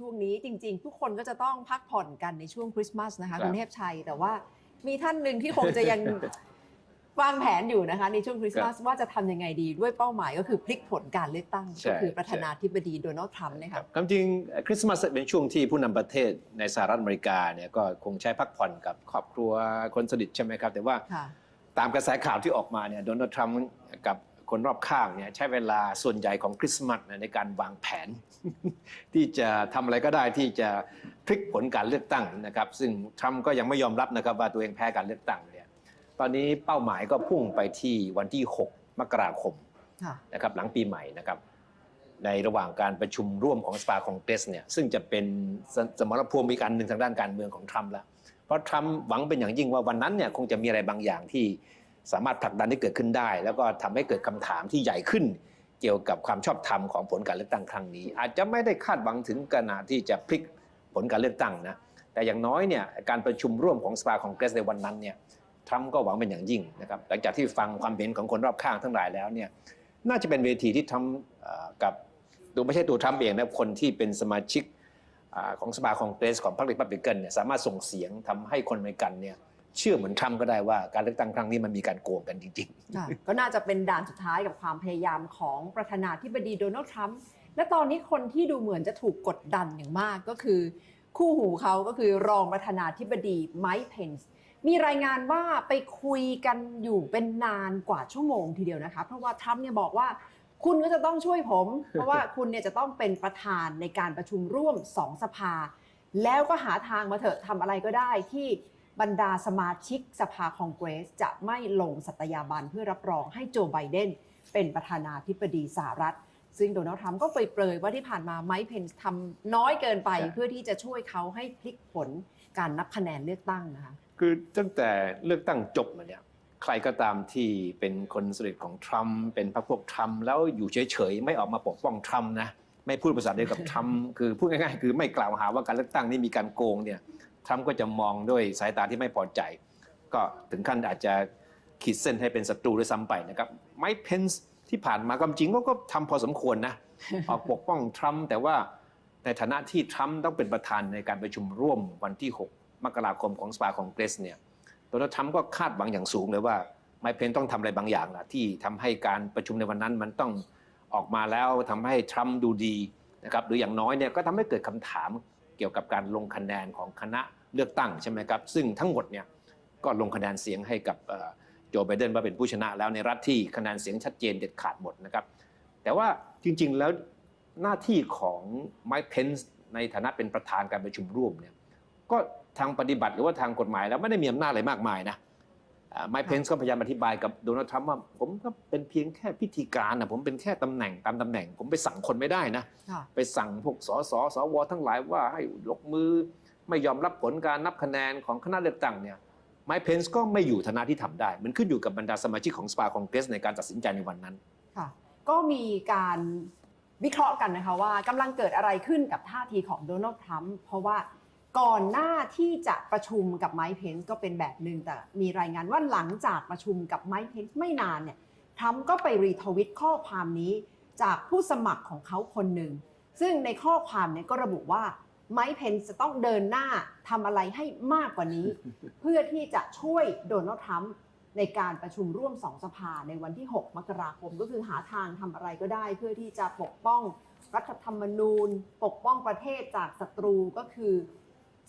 ช่วงนี้จริง ๆ ทุกคนก็จะต้องพักผ่อนกันในช่วงคริสต์มาสนะคะครับคุณเทพชัย แต่ว่ามีท่านหนึ่งที่คงจะยังวางแผนอยู่นะคะในช่วงคริสต์มาสว่าจะทำยังไงดีด้วยเป้าหมายก็คือพลิกผลการเลือกตั้งใช่ก็คือประธานาธิบดีโดนัลด์ทรัมป์นะครัคะบความจริงคริสต์มาสเป็นช่วงที่ผู้นำประเทศในสหรัฐอเมริกาเนี่ยก็คงใช้พักผ่อนกับครอบครัวคนสนิทใช่ไหมครับ แต่ว่าค่ะตามกระแสข่าวที่ออกมาเนี่ยโดนัลด์ทรัมป์กับ คนรอบข้างเนี่ยใช้เวลาส่วนใหญ่ของคริสต์มาสเนี่ยในการวางแผน ที่จะทำอะไรก็ได้ที่จะพลิกผลการเลือกตั้งนะครับ ซึ่งทรัมป์ก็ยังไม่ยอมรับนะครับว่าตัวเองแพ้การเลือกตั้งเนี่ยตอนนี้เป้าหมายก็พุ่งไปที่วันที่ 6 มกราคมค่ะนะครับหลังปีใหม่นะครับ ในระหว่างการประชุมร่วมของสภาคองเกรสเนี่ยซึ่งจะเป็นสสมรภูมิอีกอันหนึ่งทางด้านการเมืองของทรัมป์แล้วเพราะทรัมป์หวังเป็นอย่างยิ่งว่าวันนั้นเนี่ยคงจะมีอะไรบางอย่างที่ สามารถผลักดันให้เกิดขึ้นได้ แล้วก็ทำให้เกิดคำถามที่ใหญ่ขึ้น เกี่ยวกับความชอบธรรมของผลการเลือกตั้งครั้งนี้ อาจจะไม่ได้คาดหวังถึงขนาดที่จะพลิกผลการเลือกตั้งนะแต่อย่างน้อยเนี่ยการประชุมร่วมของสภาคองเกรสในวันนั้นเนี่ยทรัมป์ก็หวังเป็นอย่างยิ่งนะครับหลังจากที่ฟังความเห็นของคนรอบข้างทั้งหลายแล้วเนี่ยน่าจะเป็นเวทีที่ทำกับตัวไม่ใช่ตัวทรัมป์เองนะคนที่เป็นสมาชิกของสภาคองเกรสของพรรครีพับลิกันเนี่ยสามารถส่งเสียงทำให้คนอเมริกันเนี่ย เชื่อเหมือนทรัมป์ก็ได้ว่าการเลือกตั้งครั้งนี้มันมีการโกงกันจริงค่ะก็น่าจะเป็นด่านสุดท้ายกับความพยายามของประธานาธิบดีโดนัลด์ทรัมป์และตอนนี้คนที่ดูเหมือนจะถูกกดดันอย่างมากก็คือ คู่หูเขาก็คือรองประธานาธิบดีไมค์เพนส์มีรายงานว่าไปคุยกันอยู่เป็นนานกว่าชั่วโมงทีเดียวนะคะเพราะว่าทรัมป์เนี่ยบอกว่าคุณก็จะต้องช่วยผม เพราะว่าคุณเนี่ยจะต้องเป็นประธานในการประชุมร่วมสองสภา แล้วก็หาทางมาเถอะทำอะไรก็ได้ที่ บรรดาสมาชิกสภาคองเกรส จะไม่ลงสัตยาบันเพื่อรับรองให้โจไบเดนเป็นประธานาธิบดีสหรัฐ ซึ่งโดนัลด์ทรัมป์ก็เปรยๆว่าที่ผ่านมาไมค์เพนส์ทำน้อยเกินไปใช่เพื่อที่จะช่วยเขาให้พลิกผลการนับคะแนนเลือกตั้งนะคะๆคือตั้งแต่เลือกตั้งจบมาเนี่ยใครก็ตามที่เป็นคนสนิทของทรัมป์เป็นพรรคพวกทรัมป์แล้วอยู่เฉยๆ ไม่ออกมาปกป้องทรัมป์นะไม่พูดภาษาเดียวกับทรัมป์คือพูดง่ายๆ คือไม่กล่าวหาว่าการเลือกตั้งนี้มีการโกงเนี่ย ทรัมป์ก็จะมองด้วยสายตาที่ไม่พอใจ ก็ถึงขั้นอาจจะขีดเส้นให้เป็นศัตรูด้วยซ้ำไปนะครับไมค์เพนส์ที่ผ่านมาก็จริงว่าก็ทำพอสมควรนะออกปกป้องทรัมป์แต่ว่าในฐานะที่ทรัมป์ต้องเป็นประธานในการประชุมร่วมวันที่ 6 มกราคมของสภาคองเกรสเนี่ยโดนัลด์ทรัมป์ก็คาดหวังอย่างสูงเลยว่าไมค์เพนส์ต้องทำอะไรบางอย่างล่ะที่ทำให้การประชุมในวันนั้นมันต้องออกมาแล้วทำให้ทรัมป์ดูดีนะครับหรืออย่างน้อยเนี่ยก็ทำให้เกิดคำถาม เกี่ยวกับการลงคะแนนของคณะเลือกตั้งใช่ไหมครับ ซึ่งทั้งหมดเนี่ยก็ลงคะแนนเสียงให้กับโจไบเดนว่าเป็นผู้ชนะแล้วในรัฐที่คะแนนเสียงชัดเจนเด็ดขาดหมดนะครับ แต่ว่าจริงๆแล้วหน้าที่ของไมค์เพนส์ในฐานะเป็นประธานการประชุมร่วมเนี่ยก็ทางปฏิบัติหรือว่าทางกฎหมายแล้วไม่ได้มีอำนาจอะไรมากมายนะ ไมค์เพนส์ก็พยายามอธิบายกับโดนัลด์ทรัมป์ว่าผมก็เป็นเพียงแค่พิธีการนะผมเป็นแค่ตำแหน่งตามตำแหน่ง ผมไปสั่งคนไม่ได้นะค่ะไปสั่งพวกสสสวทั้งหลายว่าให้ยกมือไม่ยอมรับผลการนับคะแนนของคณะเลือกตั้งเนี่ยไมค์เพนส์ก็ไม่อยู่ฐานะที่ทำได้ มันขึ้นอยู่กับบรรดาสมาชิกของสภาคองเกรสในการตัดสินใจในวันนั้นค่ะก็มีการวิเคราะห์กันนะคะว่ากำลังเกิดอะไรขึ้นกับท่าทีของโดนัลด์ทรัมป์เพราะว่า ก่อนหน้าที่จะประชุมกับไมค์เพนส์ก็เป็นแบบหนึ่งแต่มีรายงานว่าหลังจากประชุมกับไมค์เพนส์ไม่นานเนี่ยทรัมป์ก็ไปรีทวิตข้อความนี้จากผู้สมัครของเขาคนหนึ่ง ซึ่งในข้อความเนี่ยก็ระบุว่าไมค์เพนส์จะต้องเดินหน้าทำอะไรให้มากกว่านี้ เพื่อที่จะช่วยโดนัลด์ทรัมป์ในการประชุมร่วมสองสภาในวันที่ 6 มกราคม ก็คือหาทางทำอะไรก็ได้ เพื่อที่จะปกป้องรัฐธรรมนูญ ปกป้องประเทศจากศัตรูก็คือ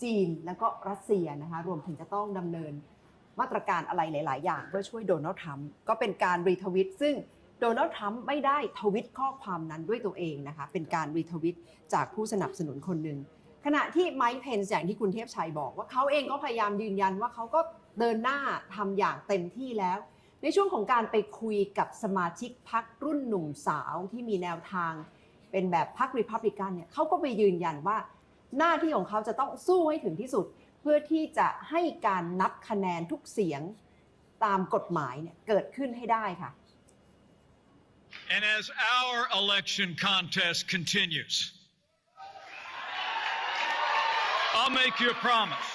จีนแล้วก็รัสเซียนะคะรวมถึงจะต้องดำเนินมาตรการอะไรหลาย ๆ อย่าง เพื่อช่วยโดนัลด์ทรัมป์ก็เป็นการรีทวิตซึ่งโดนัลด์ทรัมป์ไม่ได้ทวิตข้อความนั้นด้วยตัวเองนะคะเป็นการรีทวิตจากผู้สนับสนุนคนหนึ่งขณะที่ไมค์เพนส์อย่างที่คุณเทพชัยบอกว่าเขาเองก็พยายามยืนยันว่าเขาก็เดินหน้าทำอย่างเต็มที่แล้ว ในช่วงของการไปคุยกับสมาชิกพักรุ่นหนุ่มสาวที่มีแนวทาง เป็นแบบพรรครีพับลิกันเนี่ยเขาก็ไปยืนยันว่า หน้าที่ของเขาจะต้องสู้ให้ถึงที่สุด เพื่อที่จะให้การนับคะแนนทุกเสียงตามกฎหมายเนี่ยเกิดขึ้นให้ได้ค่ะ And as our election contest continues, I'll make you a promise.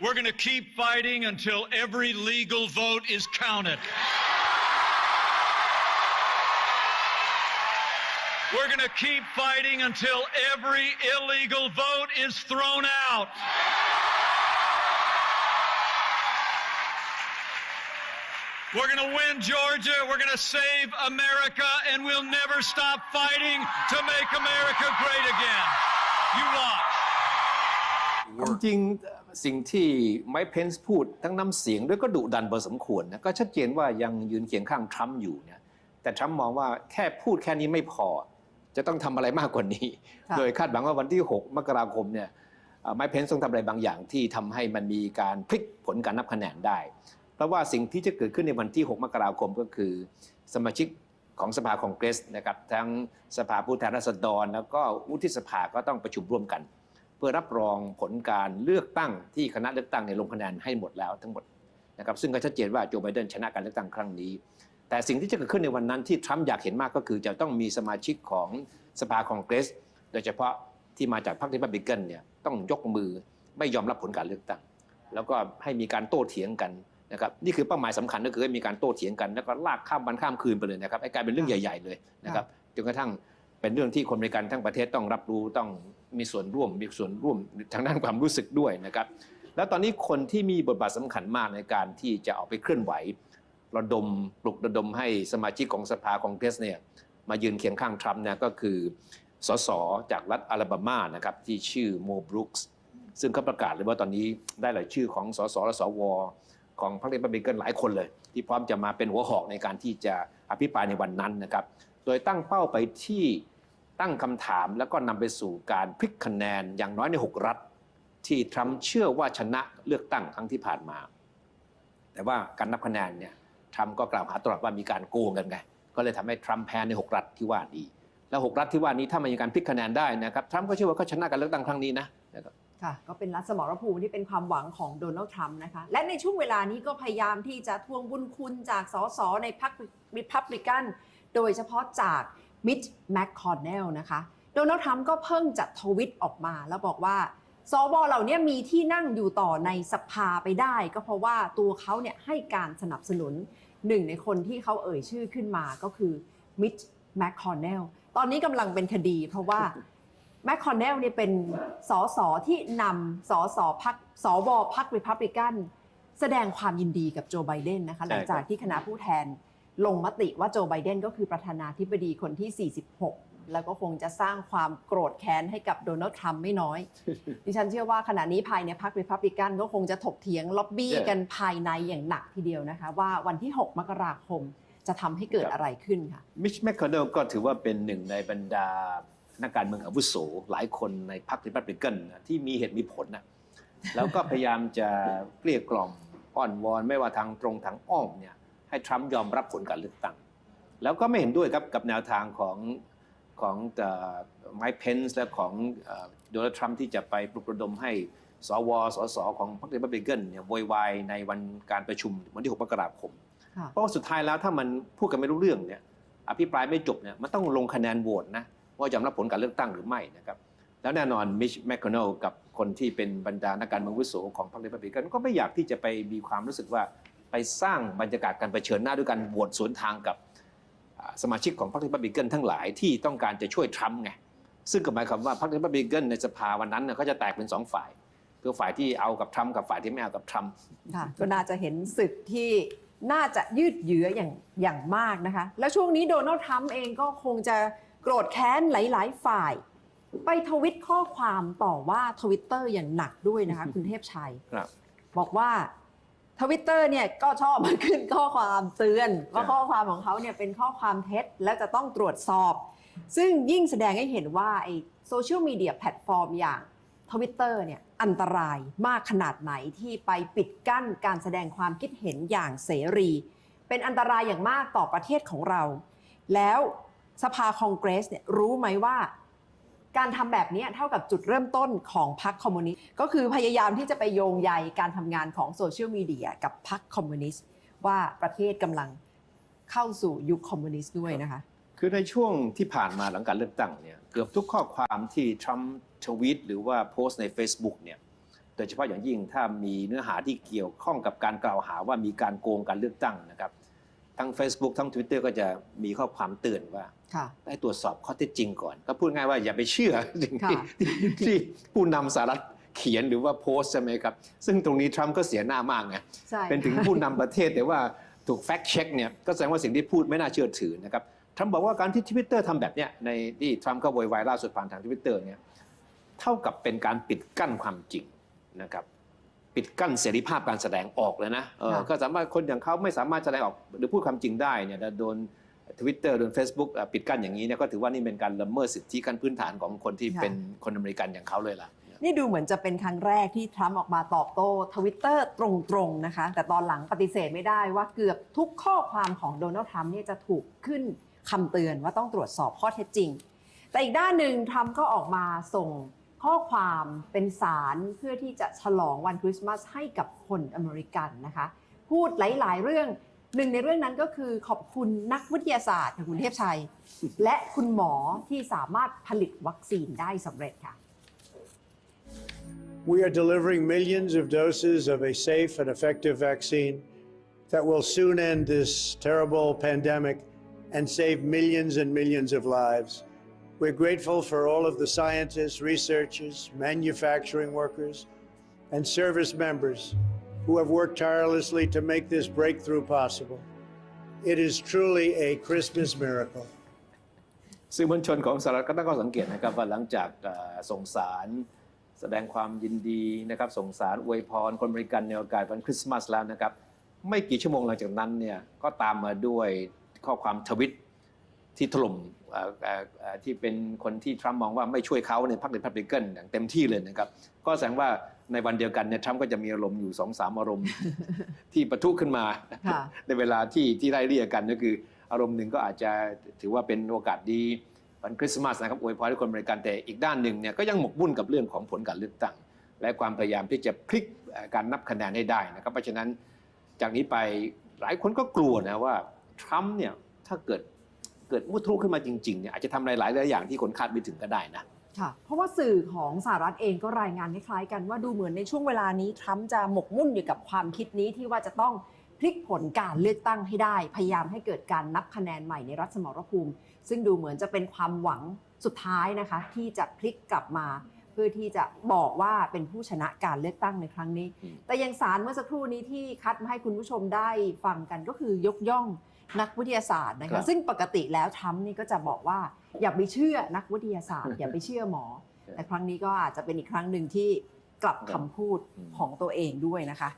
We're going to keep fighting until every legal vote is counted. Yeah. We're going to keep fighting until every illegal vote is thrown out. We're going to win Georgia. We're going to save America, and we'll never stop fighting to make America great again. You watch. ความจริงสิ่งที่ไมค์เพนส์พูดทั้งน้ำเสียงด้วยก็ดุดันพอสมควรนะก็ชัดเจนว่ายังยืนเคียงข้างทรัมป์อยู่เนี่ยแต่ทรัมป์มองว่าแค่พูดแค่นี้ไม่พอ จะต้องทำอะไรมากกว่านี้ค่ะโดยคาดหวังว่าวันที่ 6 มกราคมเนี่ยไมค์เพนส์ต้องทำอะไรบางอย่างที่ทำให้มันมีการพลิกผลการนับคะแนนได้ เพราะว่าสิ่งที่จะเกิดขึ้นในวันที่ 6 มกราคมก็คือ สมาชิกของสภาคองเกรสนะครับทั้งสภาผู้แทนราษฎร แล้วก็วุฒิสภาก็ต้องประชุมร่วมกัน เพื่อรับรองผลการเลือกตั้งที่คณะเลือกตั้งในยลงคะแนนให้หมดแล้วทั้งหมดนะครับซึ่งก็ชัดเจนว่าโจไบเดนชนะการเลือกตั้งครั้งนี้ แต่สิ่งที่จะเกิดขึ้นในวันนั้นที่ทรัมป์อยากเห็นมากก็คือจะต้องมีสมาชิกของสภาคองเกรส โดยเฉพาะที่มาจากพรรคริพับลิกันเนี่ยต้องยกมือไม่ยอมรับผลการเลือกตั้ง แล้วก็ให้มีการโต้เถียงกันนะครับนี่คือเป้าหมายสำคัญก็คือให้มีการโต้เถียงกัน แล้วก็ลากข้ามวันข้ามคืนไปเลยนะครับให้กลายเป็นเรื่องใหญ่ๆเลยนะครับจนกระทั่งเป็นเรื่องที่คนอเมริกันทั้งประเทศต้องรับรู้ต้องมีส่วนร่วมมีส่วนร่วมทางด้านความรู้สึกด้วยนะครับ แล้วตอนนี้คนที่มีบทบาทสำคัญมากในการที่จะออกไปเคลื่อนไหว ระดมปลุกระดมให้สมาชิกของสภาคองเกรสเนี่ยมายืนเคียงข้างทรัมป์เนี่ยก็คือสสจากรัฐอลาบามานะครับที่ชื่อโมบรุกส์ซึ่งเขาประกาศเลยว่าตอนนี้ได้หลายชื่อของสสและสวของพรรคเรพับลิกันหลายคนเลย ที่พร้อมจะมาเป็นหัวหอกในการที่จะอภิปรายในวันนั้นนะครับ โดยตั้งเป้าไปที่ตั้งคำถามแล้วก็นำไปสู่การพลิกคะแนนอย่างน้อยใน 6 รัฐ ที่ทรัมป์เชื่อว่าชนะเลือกตั้งครั้งที่ผ่านมา แต่ว่าการนับคะแนนเนี่ย ทรัมป์ก็กล่าวหาตลอดว่ามีการโกงกันไง ก็เลยทำให้ทรัมป์แพ้ใน 6 รัฐที่ว่านี้ แล้ว 6 รัฐที่ว่านี้ถ้ามันมีการพลิกคะแนนได้นะครับทรัมป์ก็เชื่อว่าเขาชนะการเลือกตั้งครั้งนี้นะนะครับค่ะก็เป็นรัฐสมรภูมิที่เป็นความหวังของโดนัลด์ทรัมป์นะคะ และในช่วงเวลานี้ก็พยายามที่จะทวงบุญคุณจากสสในพรรคริพับลิกัน โดยเฉพาะจากมิชแมคคอนเนลนะคะ โดนัลด์ทรัมป์ก็เพิ่งจะทวิตออกมาแล้วบอกว่า สวเหล่านี้มีที่นั่งอยู่ต่อในสภาไปได้ ก็เพราะว่าตัวเขาเนี่ยให้การสนับสนุนหนึ่งในคนที่เขาเอ่ยชื่อขึ้นมาก็คือมิชแมคคอนเนลตอนนี้กำลังเป็นคดีเพราะว่าแมคคอนเนลเนี่ยเป็นสสที่นำสสพักสวพักริพับลิกันแสดงความยินดีกับโจไบเดนนะคะใช่หลังจากครับที่คณะผู้แทนลงมติว่าโจไบเดนก็คือประธานาธิบดีคนที่ 46 แล้วก็คงจะสร้างความโกรธแค้นให้กับโดนัลด์ทรัมป์ไม่น้อย ดิฉันเชื่อว่าขณะนี้ภายในพรรคริพับลิกันก็คงจะถกเถียงล็อบบี้ใช่กันภายในอย่างหนักทีเดียวนะคะ ว่าวันที่ 6 มกราคมจะทำให้เกิดอะไรขึ้นค่ะมิชแมคคอนเนลก็ถือว่าเป็นหนึ่งในบรรดานักการเมืองอาวุโส หลายคนในพรรคริพับลิกันนะที่มีเหตุมีผลนะแล้วก็พยายามจะเกลี้ยกล่อมอ้อนวอนไม่ว่าทางตรงทางอ้อมเนี่ยให้ทรัมป์ยอมรับผลการเลือกตั้ง แล้วก็ไม่เห็นด้วยครับกับแนวทางของ ของไมค์เพนส์และของโดนัลด์ทรัมป์ที่จะไปปลุกระดมให้สวสสของพรรคริพับลิกันเนี่ยโวยวายในวันการประชุมวันที่ 6 มกราคมค่ะเพราะว่าสุดท้ายแล้วถ้ามันพูดกันไม่รู้เรื่องเนี่ยอภิปรายไม่จบเนี่ยมันต้องลงคะแนนโหวตนะว่ายอมรับผลการเลือกตั้งหรือไม่นะครับแล้วแน่นอนมิชแมคคอนเนลกับคนที่เป็นบรรดานักการเมืองอาวุโสของพรรคเรพับลิกันก็ไม่อยากที่จะไปมีความรู้สึกว่าไปสร้างบรรยากาศการเผชิญหน้าด้วยการโหวตสวนทางกับอ่า สมาชิกของพรรคเรพับลิกันทั้งหลายที่ต้องการจะช่วยทรัมป์ไงซึ่งก็หมายความว่าพรรคเรพับลิกันในสภาวันนั้นเนี่ยก็จะแตกเป็นสองฝ่ายคือฝ่ายที่เอากับทรัมป์กับฝ่ายที่ไม่เอากับทรัมป์ค่ะก็น่าจะเห็นศึกที่น่าจะยืดเยื้ออย่างอย่างมากนะคะ แล้วช่วงนี้โดนัลด์ทรัมป์เองก็คงจะโกรธแค้นหลาย ๆ ฝ่าย ไปทวิตข้อความต่อว่าทวิตเตอร์อย่างหนักด้วยนะคะ คุณเทพชัยครับบอกว่า ทวิตเตอร์เนี่ยก็ชอบมาขึ้นข้อความเตือน ว่าครับข้อความของเขาเนี่ยเป็นข้อความเท็จและจะต้องตรวจสอบ ซึ่งยิ่งแสดงให้เห็นว่าไอ้โซเชียลมีเดียแพลตฟอร์มอย่างทวิตเตอร์เนี่ยอันตรายมากขนาดไหนที่ไปปิดกั้นการแสดงความคิดเห็นอย่างเสรี เป็นอันตรายอย่างมากต่อประเทศของเรา แล้วสภาคองเกรสเนี่ยรู้ไหมว่า การทำแบบนี้เท่ากับจุดเริ่มต้นของพรรคคอมมิวนิสต์ก็คือพยายามที่จะไปโยงใยการทำงานของโซเชียลมีเดียกับพรรคคอมมิวนิสต์ว่าประเทศกำลังเข้าสู่ยุคคอมมิวนิสต์ด้วยนะคะ คือในช่วงที่ผ่านมาหลังการเลือกตั้งเนี่ยเกือบทุกข้อความที่ทรัมป์ทวีตหรือว่าโพสต์ใน Facebook เนี่ยโดยเฉพาะอย่างยิ่งถ้ามีเนื้อหาที่เกี่ยวข้องกับการกล่าวหาว่ามีการโกงการเลือกตั้งนะครับ ทั้ง Facebook ทั้ง Twitter ก็จะมีข้อความเตือนว่าค่ะให้ตรวจสอบข้อเท็จจริงก่อน ก็พูดง่ายว่าอย่าไปเชื่อสิ่งที่ค่ะที่ที่ผู้นำสหรัฐเขียนหรือว่าโพสต์ใช่ไหมครับ ซึ่งตรงนี้ทรัมป์ก็เสียหน้ามากไงใช่เป็นถึงผู้นำประเทศแต่ว่าถูกแฟกต์เช็คเนี่ยก็แสดงว่าสิ่งที่พูดไม่น่าเชื่อถือนะครับทรัมป์บอกว่าการที่ทวิตเตอร์ทำแบบเนี้ยในที่ทรัมป์ก็โวยวายล่าสุดผ่านทางทวิตเตอร์เนี่ยเท่ากับเป็นการปิดกั้นความจริงนะครับ ปิดกั้นเสรีภาพการแสดงออกเลยนะเออค่ะก็สามารถคนอย่างเขาไม่สามารถแสดงออกหรือพูดความจริงได้เนี่ยแต่โดนทวิตเตอร์โดน Facebook อะปิดกั้นอย่างนี้เนี่ยก็ถือว่านี่เป็นการละเมิดสิทธิขั้นพื้นฐานของคนที่เป็นคนอเมริกันอย่างเขาเลยล่ะ นี่ดูเหมือนจะเป็นครั้งแรกที่ทรัมป์ออกมาตอบโต้ทวิตเตอร์ตรงๆนะคะ แต่ตอนหลังปฏิเสธไม่ได้ว่าเกือบทุกข้อความของโดนัลด์ทรัมป์เนี่ยจะถูกขึ้นคำเตือนว่าต้องตรวจสอบข้อเท็จจริง แต่อีกด้านหนึ่งทรัมป์ก็ออกมาส่ง ข้อความเป็นสารเพื่อที่จะฉลองวันคริสต์มาสให้กับคนอเมริกันนะคะ พูดหลาย ๆ เรื่องหนึ่งในเรื่องนั้นก็คือขอบคุณนักวิทยาศาสตร์องคุณเทพชัย และคุณหมอที่สามารถผลิตวัคซีนได้สำเร็จค่ะ We are delivering millions of doses of a safe and effective vaccine that will soon end this terrible pandemic and save millions and millions of lives. We're grateful for all of the scientists, researchers, manufacturing workers, and service members who have worked tirelessly to make this breakthrough possible. It is truly a Christmas miracle. สื่อมวลชนของสหรัฐก็ตั้งข้อสังเกตนะครับว่าหลังจากส่งสารแสดงความยินดีนะครับส่งสารอวยพรคนอเมริกันในโอกาสวันคริสต์มาสแล้วนะครับ ไม่กี่ชั่วโมงหลังจากนั้นเนี่ยก็ตามมาด้วยข้อความทวิต ที่ถล่มเอ่อเอ่อเอ่อที่เป็นคนที่ทรัมป์มองว่าไม่ช่วยเขาในพรรครีพับลิกันอย่างเต็มที่เลยนะครับ ก็แสดงว่าในวันเดียวกันเนี่ยทรัมป์ก็จะมีอารมณ์อยู่สองสามอารมณ์ที่ประทุขึ้นมาค่ะในเวลาที่ที่ไล่เรียกกันก็คือ อารมณ์หนึ่งก็อาจจะถือว่าเป็นโอกาสดีวันคริสต์มาสนะครับอวยพรให้คนอเมริกันแต่อีกด้านหนึ่งเนี่ยก็ยังหมกมุ่นกับเรื่องของผลการเลือกตั้ง และความพยายามที่จะพลิกเอ่อการนับคะแนนให้ได้นะครับเพราะฉะนั้นจากนี้ไปหลายคนก็กลัวนะว่าทรัมป์เนี่ยถ้าเกิด เกิดมุทุขึ้นมาจริงๆเนี่ยอาจจะทำอะไรหลายหลายอย่างที่คนคาดไม่ถึงก็ได้นะ ค่ะ เพราะว่าสื่อของสหรัฐเองก็รายงานคล้ายๆกันว่าดูเหมือนในช่วงเวลานี้ทรัมป์จะหมกมุ่นอยู่กับความคิดนี้ที่ว่าจะต้องพลิกผลการเลือกตั้งให้ได้ พยายามให้เกิดการนับคะแนนใหม่ในรัฐสมรภูมิ ซึ่งดูเหมือนจะเป็นความหวังสุดท้ายนะคะ ที่จะพลิกกลับมา เพื่อที่จะบอกว่าเป็นผู้ชนะการเลือกตั้งในครั้งนี้อืมแต่อย่างสารเมื่อสักครู่นี้ที่คัดมาให้คุณผู้ชมได้ฟังกันก็คือยกย่อง นักวิทยาศาสตร์นะครัคะบซึ่งปกติแล้วทรัมป์นี่ก็จะบอกว่าอย่าไปเชื่อนักวิทยาศาสตร์ อย่าไปเชื่อหมอ แต่ครั้งนี้ก็อาจจะเป็นอีกครั้งหนึ่งที่กลับคำพูดอืมของตัวเองด้วยนะคะ